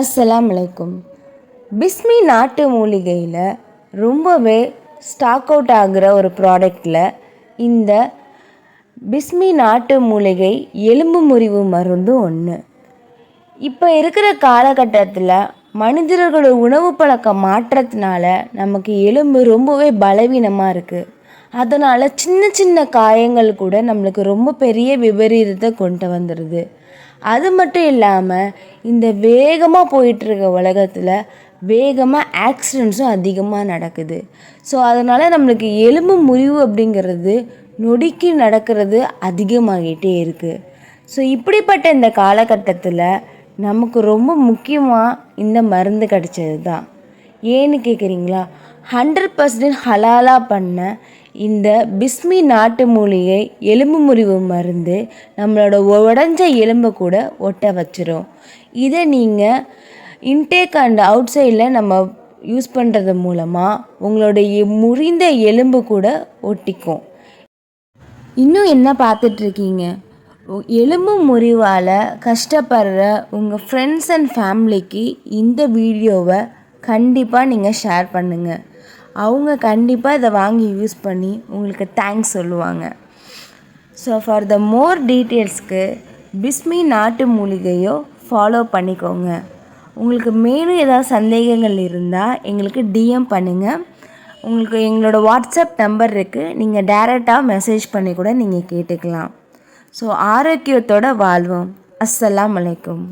அஸ்ஸலாம் வலைக்கும் பிஸ்மி நாட்டு மூலிகையில் ரொம்பவே ஸ்டாக் அவுட் ஆகிற ஒரு ப்ராடக்டில் இந்த பிஸ்மி நாட்டு மூலிகை எலும்பு முறிவு மருந்து ஒன்று இப்போ இருக்கிற காலகட்டத்தில் மனிதர்களோட உணவு பழக்க மாற்றத்தினால நமக்கு எலும்பு ரொம்பவே பலவீனமாக இருக்குது அதனால் சின்ன சின்ன காயங்கள் கூட நம்மளுக்கு ரொம்ப பெரிய விபரீதத்தை கொண்டு வந்துடுது அது மட்டும் இல்லாமல் இந்த வேகமாக போயிட்டுருக்க உலகத்தில் வேகமாக ஆக்சிடெண்ட்ஸும் அதிகமாக நடக்குது. ஸோ அதனால் நம்மளுக்கு எலும்பு முறிவு அப்படிங்கிறது நொடிக்கு நடக்கிறது அதிகமாகிட்டே இருக்குது ஸோ இப்படிப்பட்ட இந்த காலகட்டத்தில் நமக்கு ரொம்ப முக்கியமாக இந்த மருந்து கிடச்சது தான் ஏன்னு கேட்குறீங்களா ஹண்ட்ரட் பர்சன்ட் ஹலாலாக பண்ண இந்த பிஸ்மி நாட்டு மூலிகை எலும்பு முறிவு மருந்து நம்மளோட உடஞ்ச எலும்பை கூட ஒட்ட வச்சிரும். இதை நீங்கள் இன்டேக் அண்ட் அவுட் சைடில் நம்ம யூஸ் பண்ணுறது மூலமாக உங்களுடைய முறிந்த எலும்பு கூட ஒட்டிக்கும். இன்னும் என்ன பார்த்துட்ருக்கீங்க எலும்பு முறிவால் கஷ்டப்படுற உங்கள் ஃப்ரெண்ட்ஸ் அண்ட் ஃபேமிலிக்கு இந்த வீடியோவை கண்டிப்பாக நீங்கள் ஷேர் பண்ணுங்கள் அவங்க கண்டிப்பாக இதை வாங்கி யூஸ் பண்ணி உங்களுக்கு தேங்க்ஸ் சொல்லுவாங்க. ஸோ ஃபார் த மோர் டீட்டெயில்ஸ்க்கு பிஸ்மி நாட்டு மூலிகையோ ஃபாலோ பண்ணிக்கோங்க. உங்களுக்கு மேலும் ஏதாவது சந்தேகங்கள் இருந்தால் எங்களுக்கு டிஎம் பண்ணுங்கள் உங்களுக்கு எங்களோட வாட்ஸ்அப் நம்பர் இருக்குது நீங்கள் டேரெக்டாக மெசேஜ் பண்ணி கூட நீங்கள் கேட்டுக்கலாம். ஸோ ஆரோக்கியத்தோட வாழ்வோம். அஸ்ஸலாம் வலைக்கும்